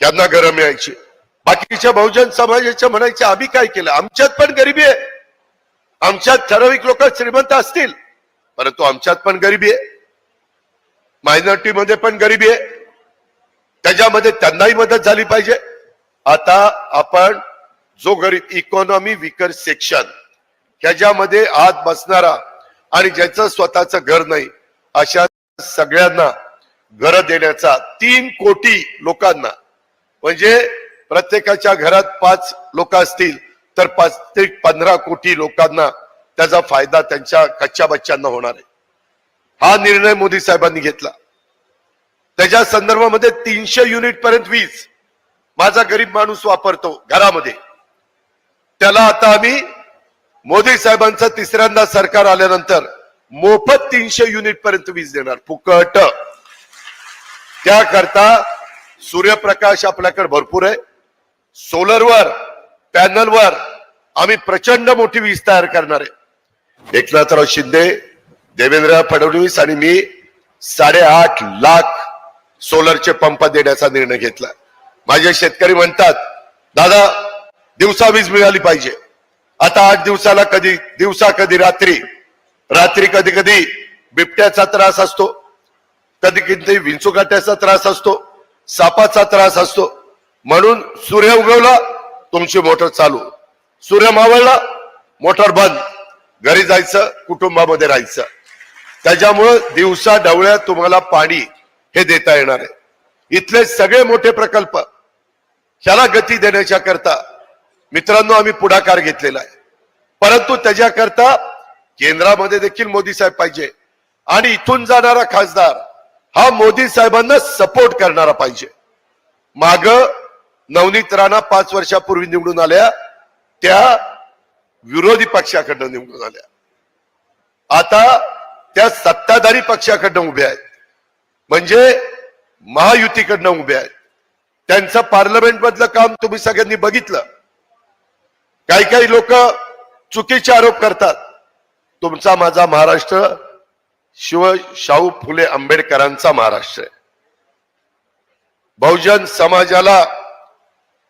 त्यांना घरं मिळायची बाकीच्या बहुजन समाजाच्या म्हणायचे आम्ही काय केलं? आमच्यात पण गरिबी आहे. आमच्यात ठराविक लोक श्रीमंत असतील परंतु आमच्यात पण गरिबी आहे. मायनॉरिटी मध्ये पण गरिबी आहे. त्याच्यामध्ये त्यांनाही मदत झाली पाहिजे. आता आपण जो गरीब इकॉनॉमी विकर सेक्शन ह्याच्यामध्ये आत बसणारा आणि ज्याचं स्वतःचं घर नाही अशा सगळ्यांना घर देण्याचा तीन कोटी लोकांना म्हणजे प्रत्येकाच्या घरात पाच लोक असतील तर पाच ते पंधरा कोटी लोकांना त्याचा फायदा त्यांच्या कच्च्या बच्च्यांना होणार आहे. हा निर्णय मोदी साहेबांनी घेतला. त्याच्या संदर्भामध्ये तीनशे युनिट पर्यंत वीज माझा गरीब माणूस वापरतो घरामध्ये. त्याला आता आम्ही मोदी साहेबांचं तिसऱ्यांदा सरकार आल्यानंतर मोफत तीनशे युनिट पर्यंत वीज देणार. फुकट. त्याकरता सूर्यप्रकाश आपल्याकडे भरपूर आहे. सोलरवर पॅनलवर आम्ही प्रचंड मोठी वीज तयार करणार आहे. एकनाथराव शिंदे देवेंद्र फडणवीस आणि मी साडेआठ लाख सोलरचे पंप देण्याचा निर्णय घेतला. माझे शेतकरी म्हणतात दादा दिवसा वीज मिळाली पाहिजे. आता आठ दिवसाला कधी दिवसा कधी रात्री रात्री कधी कधी बिबट्याचा त्रास असतो. कधी कधी विंचुकाट्याचा त्रास असतो. सापाचा त्रास असतो. म्हणून सूर्य उगवला तुमची मोटर चालू. सूर्य मावळला मोटर बंद. घरी जायचं कुटुंबामध्ये राहायचं. त्याच्यामुळं दिवसा डवळ्यात तुम्हाला पाणी हे देता येणार आहे. इथले सगळे मोठे प्रकल्प ह्याला गती देण्याच्या करता मित्रांनो आम्ही पुढाकार घेतलेला आहे. परंतु त्याच्याकरता केंद्रामध्ये देखील मोदी साहेब पाहिजे. आणि इथून जाणारा खासदार हा मोदी साहेबांना सपोर्ट करणारा पाहिजे. माग नवनीत राणा पाच वर्षापूर्वी निवडून आल्या त्या विरोधी पक्षाकडनं निवडून आल्या. आता त्या सत्ताधारी पक्षाकडनं उभ्या आहेत. म्हणजे महायुतीकडनं उभ्या आहेत. त्यांचं पार्लमेंट मधलं काम तुम्ही सगळ्यांनी बघितलं. काही काही लोक चुकीचे आरोप करतात. तुमचा माझा महाराष्ट्र शिव शाहू फुले आंबेडकरांचा महाराष्ट्र आहे. बहुजन समाजाला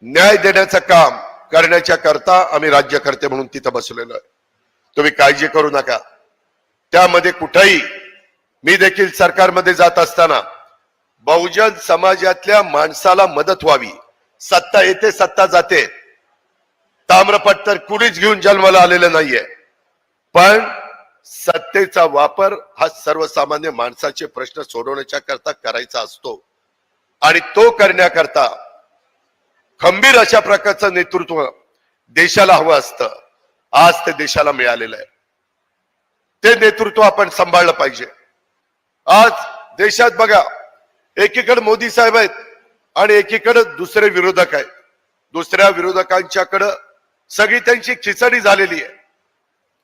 न्याय देण्याचं काम करण्याच्या करता आम्ही राज्यकर्ते म्हणून तिथं बसलेलो आहे. तुम्ही काळजी करू नका. त्यामध्ये कुठेही मी देखील सरकारमध्ये जात असताना बहुजन समाजातल्या माणसाला मदत व्हावी. सत्ता येते सत्ता जाते. ताम्रपट तर कुणीच घेऊन जन्माला आलेलं नाहीये. पण सत्तेचा वापर हा सर्वसामान्य माणसाचे प्रश्न सोडवण्याच्या करता करायचा असतो. आणि तो करण्याकरता खंबीर अशा प्रकारचं नेतृत्व देशाला हवं असतं. आज ते देशाला मिळालेलं आहे. ते नेतृत्व आपण सांभाळलं पाहिजे. आज देशात बघा एकीकडे मोदी साहेब आहेत आणि एकीकडे दुसरे विरोधक आहेत. दुसऱ्या विरोधकांच्याकडं सगळी त्यांची खिचडी झालेली आहे.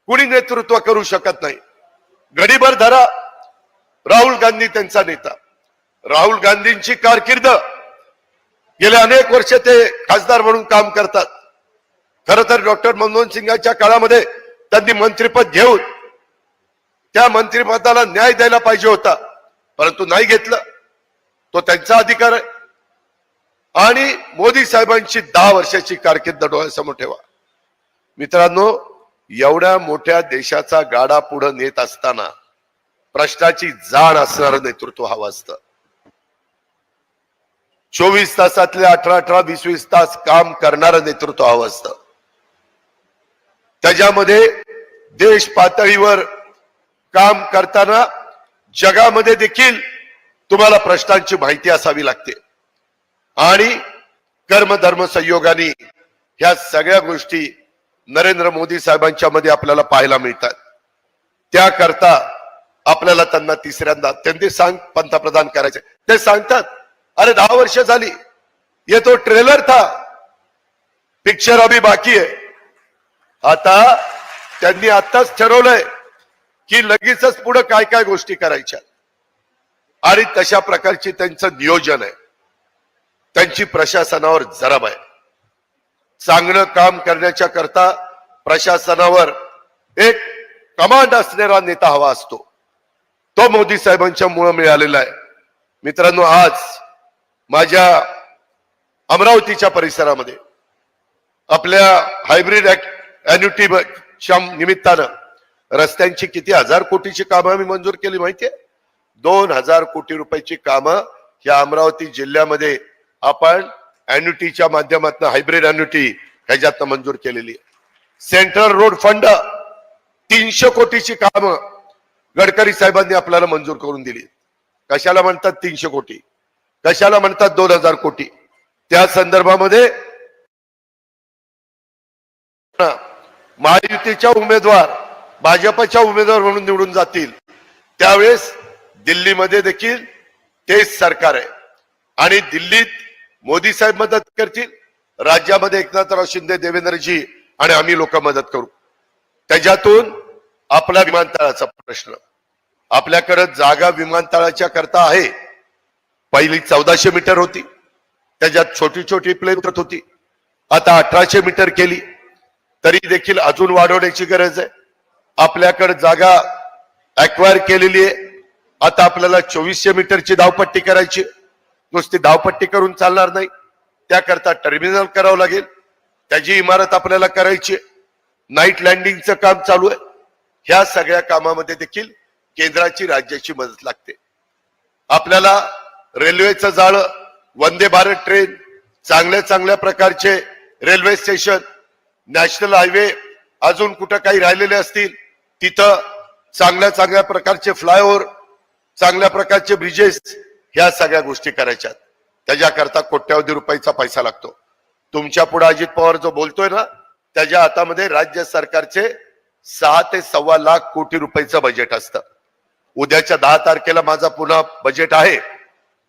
कुणी नेतृत्व करू शकत नाही. गडीभर धरा. राहुल गांधी त्यांचा नेता. राहुल गांधींची कारकीर्द. गेले अनेक वर्ष ते खासदार म्हणून काम करतात. खर तर डॉक्टर मनमोहन सिंगांच्या काळामध्ये त्यांनी मंत्रिपद घेऊन त्या मंत्रिपदाला न्याय द्यायला पाहिजे होता. परंतु नाही घेतलं. तो त्यांचा अधिकार आहे. आणि मोदी साहेबांची दहा वर्षाची कारकीर्द डोळ्यासमोर ठेवा. मित्रांनो एवढ्या मोठ्या देशाचा गाडा पुढे नेत असताना प्रश्नाची जाण असणारं नेतृत्व हवं असतं. चोवीस तासातले अठरा अठरा वीस वीस तास काम करणारं नेतृत्व हवं असतं. त्याच्यामध्ये देश पातळीवर काम करताना जगामध्ये देखील तुम्हाला प्रश्नांची माहिती असावी लागते. आणि कर्म धर्म संयोगाने ह्या सगळ्या गोष्टी नरेंद्र मोदी साहेबांच्या मध्ये आपल्याला पाहायला मिळतात. त्याकरता आपल्याला त्यांना तिसऱ्यांदा त्यांनी सांग पंतप्रधान करायचे. ते सांगतात अरे दहा वर्ष झाली ये तो ट्रेलर था. पिक्चर अभी बाकी आहे आता त्यांनी आताच ठरवलंय की लगेचच पुढे काय काय गोष्टी करायच्या. आणि तशा प्रकारची त्यांचं नियोजन आहे. त्यांची प्रशासनावर जरब आहे. चांगलं काम करण्याच्या करता प्रशासनावर एक कमांड असणारा नेता हवा असतो. तो मोदी साहेबांच्या मुळे मिळालेला आहे. मित्रांनो आज माझ्या अमरावतीच्या परिसरामध्ये आपल्या हायब्रिड अॅन्युटीच्या निमित्तानं रस्त्यांची किती हजार कोटीची कामं आम्ही मंजूर केली माहितीये? दोन हजार कोटी रुपयाची कामं या अमरावती जिल्ह्यामध्ये आपण अॅन्युटीच्या माध्यमातून हायब्रिड अॅन्युटी ह्याच्यातनं मंजूर केलेली आहे. सेंट्रल रोड फंड तीनशे कोटीची कामं गडकरी साहेबांनी आपल्याला मंजूर करून दिली कशाला म्हणतात तीनशे कोटी? कशाला म्हणतात दोन हजार कोटी? त्या संदर्भामध्ये महायुतीच्या उमेदवार भाजपच्या उमेदवार म्हणून निवडून जातील त्यावेळेस दिल्लीमध्ये देखील तेच सरकार आहे. आणि दिल्लीत मोदी साहेब मदत करतील राज्यामध्ये एकनाथराव शिंदे देवेंद्रजी आणि आम्ही लोक मदत करू. त्याच्यातून आपला विमानतळाचा प्रश्न. आपल्याकडे जागा विमानतळाच्या करता आहे. पहिली चौदाशे मीटर होती. त्याच्यात छोटी छोटी प्लेन होती. आता अठराशे मीटर केली. तरी देखील अजून वाढवण्याची गरज आहे. आपल्याकडे जागा अक्वायर केलेली आहे. आता आपल्याला चोवीसशे मीटरची धावपट्टी करायची नुसती धावपट्टी करून चालणार नाही. त्याकरता टर्मिनल करावं लागेल. त्याची इमारत आपल्याला करायची नाईट लँडिंगचं काम चालू आहे. ह्या सगळ्या कामामध्ये देखील केंद्राची राज्याची मदत लागते. आपल्याला रेल्वेचं जाळं वंदे भारत ट्रेन चांगल्या चांगल्या प्रकारचे रेल्वे स्टेशन नॅशनल हायवे अजून कुठं काही राहिलेले असतील तिथं चांगल्या चांगल्या प्रकारचे फ्लायओव्हर चांगल्या प्रकारचे ब्रिजेस ह्या सगळ्या गोष्टी करायच्या त्याच्याकरता कोट्यावधी रुपयाचा पैसा लागतो. तुमच्यापुढे अजित पवार जो बोलतोय ना त्याच्या हातामध्ये राज्य सरकारचे सहा ते सव्वा लाख कोटी रुपयाचं बजेट असतं. उद्याच्या दहा तारखेला माझा पुन्हा बजेट आहे.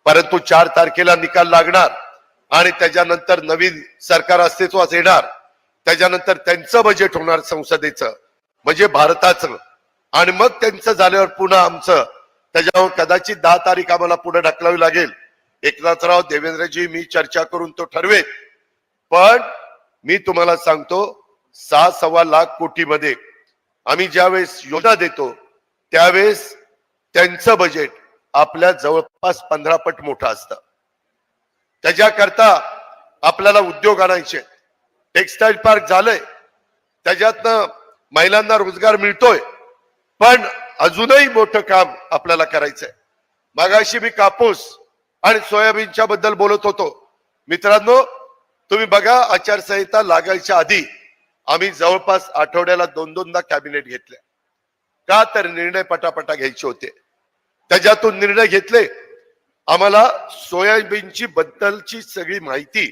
परंतु चार तारखेला निकाल लागणार आणि त्याच्यानंतर नवीन सरकार अस्तित्वात येणार. त्याच्यानंतर त्यांचं बजेट होणार संसदेचं म्हणजे भारताचं. आणि मग त्यांचं झाल्यावर पुन्हा आमचं त्याच्यावर कदाचित दहा तारीख आम्हाला पुढे ढकलावी लागेल. एकनाथराव देवेंद्रजी मी चर्चा करून तो ठरवेल पण मी तुम्हाला सांगतो सहा सव्वा लाख कोटीमध्ये आम्ही ज्यावेळेस योजना देतो त्यावेळेस त्यांचं बजेट आपल्या जवळपास पंधरा पट मोठं असतं. त्याच्याकरता आपल्याला उद्योग आणायचे टेक्सटाईल पार्क झालंय. त्याच्यातनं महिलांना रोजगार मिळतोय. पण अजूनही मोठं काम आपल्याला करायचंय. मागाशी मी कापूस आणि सोयाबीनच्या बद्दल बोलत होतो. मित्रांनो तुम्ही बघा आचारसंहिता लागायच्या आधी आम्ही जवळपास आठवड्याला दोन दोनदा कॅबिनेट घेतले. का तर निर्णय पटापटा घ्यायचे होते. त्याच्यातून निर्णय घेतले. आम्हाला सोयाबीनची बद्दलची सगळी माहिती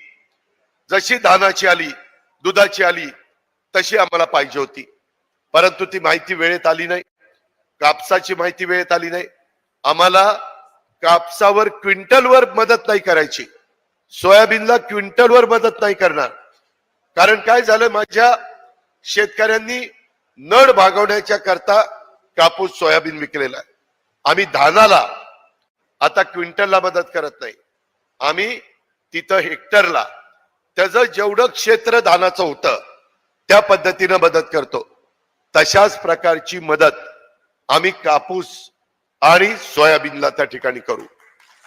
जशी धानाची आली दुधाची आली तशी आम्हाला पाहिजे होती. परंतु ती माहिती वेळेत आली नाही. कापसाची माहिती वेळेत आली नाही. आम्हाला कापसावर क्विंटलवर मदत नाही करायची. सोयाबीनला क्विंटलवर मदत नाही करणार. कारण काय झालं? माझ्या शेतकऱ्यांनी नड भागवण्याच्या करता कापूस सोयाबीन विकलेला आहे. आम्ही धानाला आता क्विंटलला मदत करत नाही. आम्ही तिथं हेक्टरला त्याचं जेवढं क्षेत्र धानाचं होतं त्या पद्धतीनं मदत करतो. तशाच प्रकारची मदत आम्ही कापूस आणि सोयाबीनला त्या ठिकाणी करू.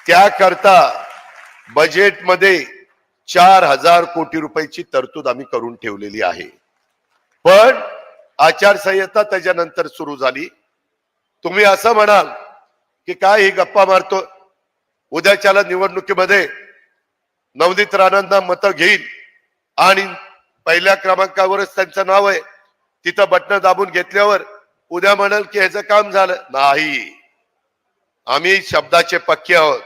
त्याकरता बजेटमध्ये चार हजार कोटी रुपयाची तरतूद आम्ही करून ठेवलेली आहे. पण आचारसंहिता त्याच्यानंतर सुरू झाली. तुम्ही असं म्हणाल की काय ही गप्पा मारतो उद्याच्याला निवडणुकीमध्ये नवनीत राणांना मतं घेईल आणि पहिल्या क्रमांकावरच त्यांचं नाव आहे. तिथं बटन दाबून घेतल्यावर उद्या म्हणाल की ह्याचं काम झालं. नाही. आम्ही शब्दाचे पक्के आहोत.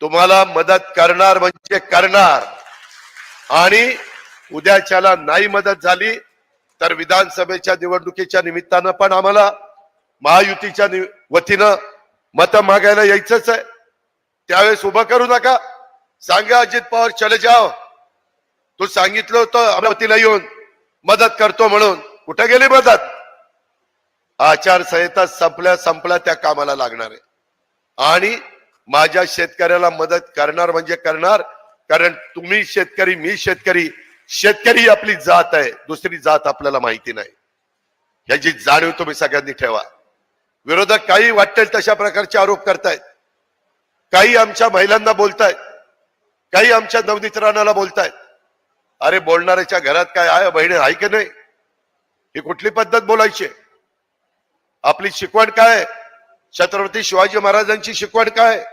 तुम्हाला मदत करणार म्हणजे करणार. आणि उद्याच्याला नाही मदत झाली तर विधानसभेच्या निवडणुकीच्या निमित्तानं पण आम्हाला महायुतीच्या नि- वतीनं मतं मागायला यायचंच आहे. त्यावेळेस उभं करू नका. सांगा अजित पवार चले जाओ. तू सांगितलं होतं अमरावतीला येऊन मदत करतो म्हणून. कुठे गेली मदत? आचारसंहिता संपल्या संपल्या त्या कामाला लागणार आहे. आणि माझ्या शेतकऱ्याला मदत करणार म्हणजे करणार कारण तुम्ही शेतकरी मी शेतकरी शेतकरी आपली जात आहे दुसरी जात आपल्याला माहिती नाही. याची जाणीव तुम्ही सगळ्यांनी ठेवा. विरोधक काही वाटेल तशा प्रकारचे आरोप करतायत. काही आमच्या महिलांना बोलतायत. काही आमच्या नवनीत राणाला बोलतायत. अरे बोलणाऱ्याच्या घरात काय आहे बहिणी आहे की नाही? ही कुठली पद्धत बोलायची आहे? आपली शिकवण काय? छत्रपती शिवाजी महाराजांची शिकवण काय?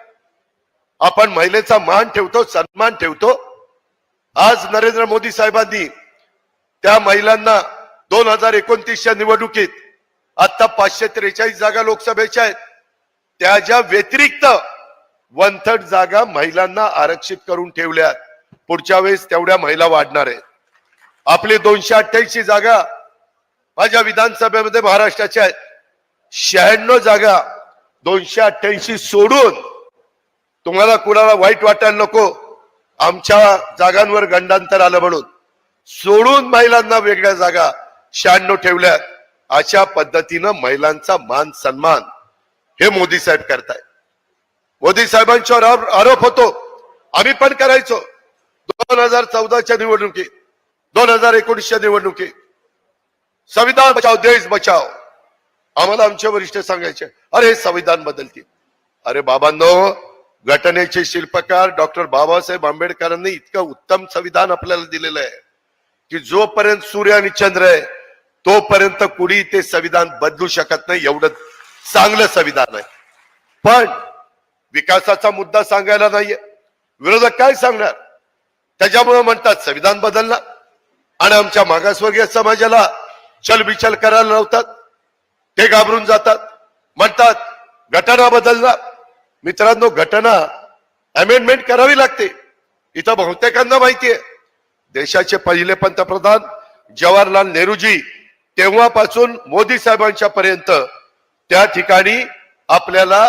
आपण महिलेचा मान ठेवतो सन्मान ठेवतो. आज नरेंद्र मोदी साहेबांनी त्या महिलांना दोन हजार एकोणतीसच्या निवडणुकीत आता पाचशे त्रेचाळीस जागा लोकसभेच्या आहेत. त्याच्या व्यतिरिक्त वन थर्ड जागा महिलांना आरक्षित करून ठेवल्यात पुढच्या वेळेस तेवढ्या महिला वाढणार आहेत. आपली दोनशे अठ्ठ्याऐंशी जागा माझ्या विधानसभेमध्ये महाराष्ट्राच्या आहेत. शहाण्णव जागा दोनशे अठ्ठ्याऐंशी सोडून तुम्हाला कुणाला वाईट वाटायला नको आमच्या जागांवर गंडांतर आलं म्हणून. सोडून महिलांना वेगळ्या जागा शहाण्णव ठेवल्यात अशा पद्धतीनं महिलांचा मान सन्मान हे मोदी साहेब करताय मोदी साहेबांच्यावर आरोप होतो. आम्ही पण करायचो. दोन हजार चौदाच्या निवडणुकीत दोन हजार एकोणीसच्या निवडणुकीत. संविधान बचाव देश बचाव आम्हाला आमचे वरिष्ठ सांगायचे अरे हे संविधान बदलतील. अरे बाबांनो घटनेचे शिल्पकार डॉक्टर बाबासाहेब आंबेडकरांनी इतकं उत्तम संविधान आपल्याला दिलेलं आहे की जोपर्यंत सूर्य आणि चंद्र आहे तोपर्यंत कुणी ते संविधान बदलू शकत नाही. एवढं चांगलं संविधान आहे. पण विकासाचा मुद्दा सांगायला नाहीये. विरोधक काय सांगणार? त्याच्यामुळे म्हणतात संविधान बदलला आणि आमच्या मागासवर्गीय समाजाला चलबिचल करायला लावतात. ते घाबरून जातात. म्हणतात घटना बदलणार. मित्रांनो घटना अमेंडमेंट करावी लागते. इथं बहुतेकांना माहितीये देशाचे पहिले पंतप्रधान जवाहरलाल नेहरूजी तेव्हापासून मोदी साहेबांच्या पर्यंत त्या ठिकाणी आपल्याला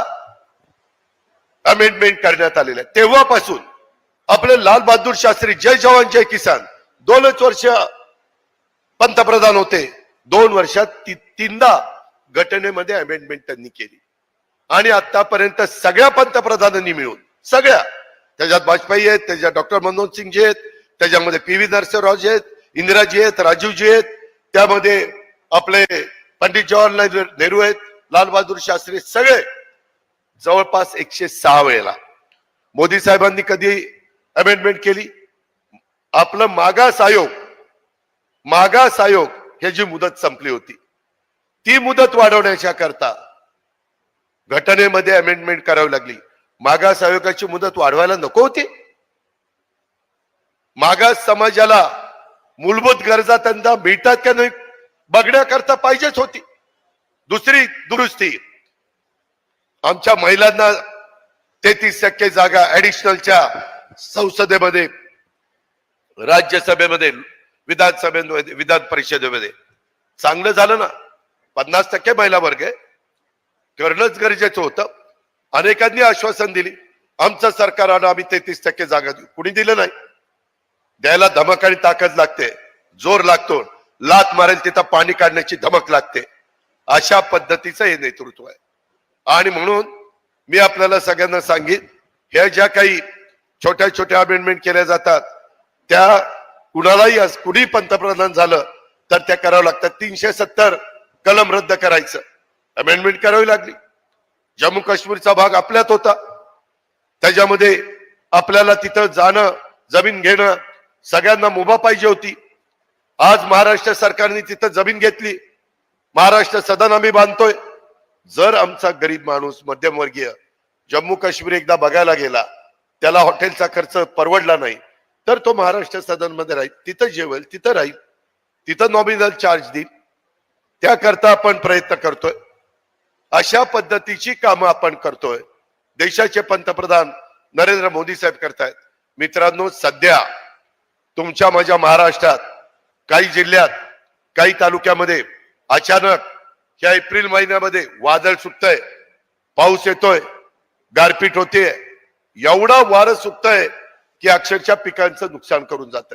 अमेंडमेंट करण्यात आलेलं आहे. तेव्हापासून आपले लाल बहादूर शास्त्री जय जवान जय किसान दोनच वर्ष पंतप्रधान होते. दोन वर्षात ती तीनदा घटनेमध्ये अमेंडमेंट त्यांनी केली. आणि आतापर्यंत सगळ्या पंतप्रधानांनी मिळून सगळ्या. त्याच्यात वाजपेयी आहेत त्याच्यात डॉक्टर मनमोहन सिंगजी आहेत त्याच्यामध्ये पी व्ही नरसिंहरावजी आहेत इंदिराजी आहेत राजीवजी आहेत त्यामध्ये आपले पंडित जवाहरलाल नेहरू आहेत लालबहादूर शास्त्री सगळे. जवळपास एकशे सहा वेळेला. मोदी साहेबांनी कधी अमेंडमेंट केली? आपलं मागास आयोग मागास आयोग ह्याची मुदत संपली होती ती मुदत वाढवण्याच्या करता घटनेमध्ये अमेंडमेंट करावी लागली. मागास आयोगाची मुदत वाढवायला नको होती. मागास समाजाला मूलभूत गरजा त्यांना मिळतात का नाही बघण्याकरता पाहिजेच होती. दुसरी दुरुस्ती. आमच्या महिलांना तेहतीस टक्के जागा ऍडिशनलच्या संसदेमध्ये राज्यसभेमध्ये विधानसभेमध्ये विधान परिषदेमध्ये चांगलं झालं ना? पन्नास टक्के महिला वर्ग आहे. करणंच गरजेचं होतं. अनेकांनी आश्वासन दिली आमचं सरकार आलं आम्ही तेहतीस टक्के जागा देऊ. कुणी दिलं नाही. द्यायला धमक आणि ताकद लागते जोर लागतो लात मारेल तिथं पाणी काढण्याची धमक लागते. अशा पद्धतीचं हे नेतृत्व आहे. आणि म्हणून मी आपल्याला सगळ्यांना सांगित ह्या ज्या काही छोट्या छोट्या अमेंडमेंट केल्या जातात त्या कुणालाही आज कुणी पंतप्रधान झालं तर त्या करावं लागतात. तीनशे सत्तर कलम रद्द करायचं. अमेंडमेंट करावी लागली. जम्मू काश्मीरचा भाग आपल्यात होता. त्याच्यामध्ये आपल्याला तिथं जाणं जमीन घेणं सगळ्यांना मुभा पाहिजे होती. आज महाराष्ट्र सरकारने तिथं जमीन घेतली. महाराष्ट्र सदन आम्ही बांधतोय. जर आमचा गरीब माणूस मध्यमवर्गीय जम्मू काश्मीर एकदा बघायला गेला त्याला हॉटेलचा खर्च परवडला नाही तर तो महाराष्ट्र सदनमध्ये राहील. तिथं जेवेल तिथं राहील. तिथं नॉमिनल चार्ज देईल. त्याकरता आपण प्रयत्न करतोय. अशा पद्धतीची कामं आपण करतोय. देशाचे पंतप्रधान नरेंद्र मोदी साहेब करतायत. मित्रांनो सध्या तुमच्या माझ्या महाराष्ट्रात काही जिल्ह्यात काही तालुक्यामध्ये अचानक या एप्रिल महिन्यामध्ये वादळ सुटतंय. पाऊस येतोय. गारपीट होते एवढा वारं सुटतंय की अक्षरशः पिकांचं नुकसान करून जात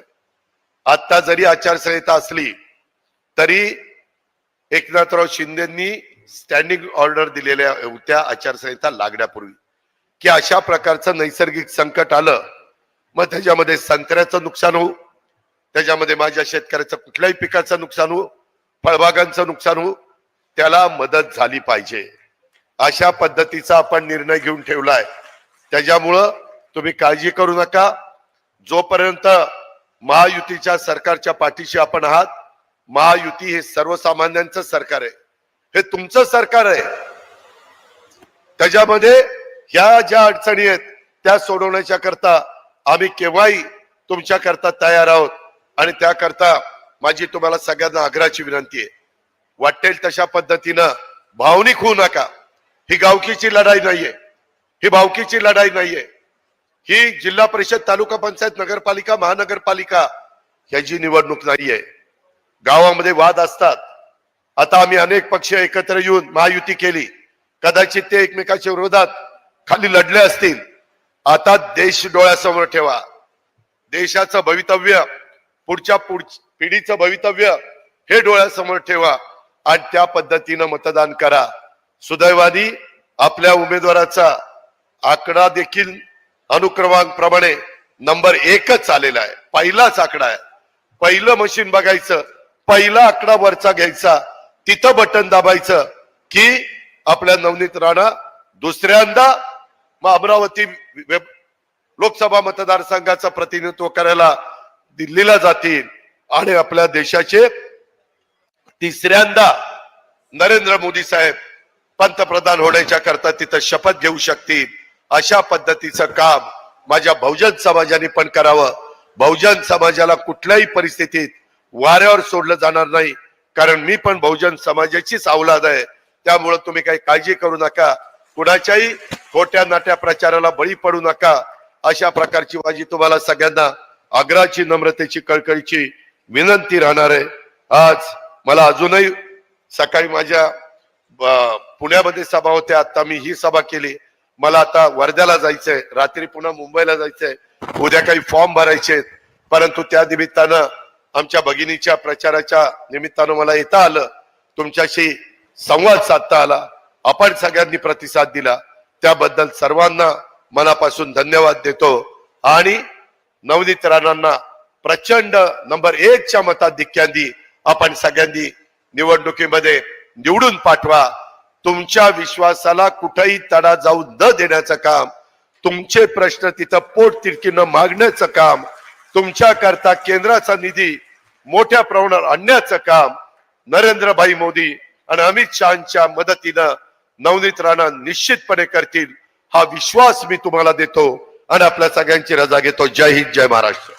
आता जरी आचारसंहिता असली तरी एकनाथराव शिंदेनी स्टँडिंग ऑर्डर दिलेल्या होत्या आचारसंहिता लागण्यापूर्वी. की अशा प्रकारचं नैसर्गिक संकट आलं मग त्याच्यामध्ये संत्र्याचं नुकसान होऊ त्याच्यामध्ये माझ्या शेतकऱ्याचं कुठल्याही पिकाचं नुकसान होऊ फळबागांचं नुकसान होऊ त्याला मदत झाली पाहिजे. अशा पद्धतीचा आपण निर्णय घेऊन ठेवलाय. त्याच्यामुळं तुम्ही काळजी करू नका. जोपर्यंत महायुतीच्या सरकारच्या पाठीशी आपण आहात महायुती हे सर्वसामान्यांचं सरकार आहे. हे तुमचं सरकार आहे. त्याच्यामध्ये ह्या ज्या अडचणी आहेत त्या सोडवण्याच्या करता आम्ही केव्हाही तुमच्या करता तयार आहोत. आणि त्याकरता माझी तुम्हाला सगळ्यांना आग्रहाची विनंती आहे. वाटेल तशा पद्धतीनं भावनिक होऊ नका. ही गावकीची लढाई नाहीये. ही भावकीची लढाई नाहीये. ही जिल्हा परिषद तालुका पंचायत नगरपालिका महानगरपालिका ह्याची निवडणूक नाहीये. गावामध्ये वाद असतात. आता आम्ही अनेक पक्ष एकत्र येऊन महायुती केली. कदाचित ते एकमेकाच्या विरोधात खाली लढले असतील. आता देश डोळ्यासमोर ठेवा. देशाचं भवितव्य पुढच्या पुढ पिढीचं भवितव्य हे डोळ्यासमोर ठेवा आणि त्या पद्धतीनं मतदान करा. सुदैवानी आपल्या उमेदवाराचा आकडा देखील अनुक्रमांक प्रमाणे नंबर एकच आलेला आहे. पहिलाच आकडा आहे. पहिलं मशीन बघायचं पहिला आकडा वरचा घ्यायचा तिथं बटन दाबायचं की आपल्या नवनीत राणा दुसऱ्यांदा मग अमरावती लोकसभा मतदारसंघाचं प्रतिनिधित्व करायला दिल्लीला जातील आणि आपल्या देशाचे तिसऱ्यांदा नरेंद्र मोदी साहेब पंतप्रधान होण्याच्या करता तिथं शपथ घेऊ शकतील. अशा पद्धतीचं काम माझ्या बहुजन समाजाने पण करावं. बहुजन समाजाला कुठल्याही परिस्थितीत वाऱ्यावर सोडलं जाणार नाही. कारण मी पण बहुजन समाजाचीच अवलाद आहे. त्यामुळं तुम्ही काही काळजी करू नका. कुणाच्याही खोट्या नाट्या प्रचाराला बळी पडू नका. अशा प्रकारची माझी तुम्हाला सगळ्यांना आग्रहाची नम्रतेची कळकळीची विनंती राहणार आहे. आज मला अजूनही सकाळी माझ्या पुण्यामध्ये सभा होत्या. आता मी ही सभा केली. मला आता वर्ध्याला जायचंय. रात्री पुन्हा मुंबईला जायचंय. उद्या काही फॉर्म भरायचे परंतु त्या निमित्तानं आमच्या भगिनीच्या प्रचाराच्या निमित्तानं मला येता आलं. तुमच्याशी संवाद साधता आला. आपण सगळ्यांनी प्रतिसाद दिला. त्याबद्दल सर्वांना मनापासून धन्यवाद देतो. आणि नवनीत राणांना प्रचंड नंबर एकच्या मताधिक्यांनी आपण सगळ्यांनी निवडणुकीमध्ये निवडून पाठवा. तुमच्या विश्वासाला कुठेही तडा जाऊ न देण्याचं काम तुमचे प्रश्न तिथं पोट तिरकीनं मागण्याचं काम तुमच्या करता केंद्राचा निधी मोठ्या प्रमाणावर आणण्याचं काम नरेंद्रभाई मोदी आणि अमित शहाच्या मदतीनं नवनीत राणा निश्चितपणे करतील. हा विश्वास मी तुम्हाला देतो आणि आपल्या सगळ्यांची रजा घेतो. जय हिंद जय महाराष्ट्र.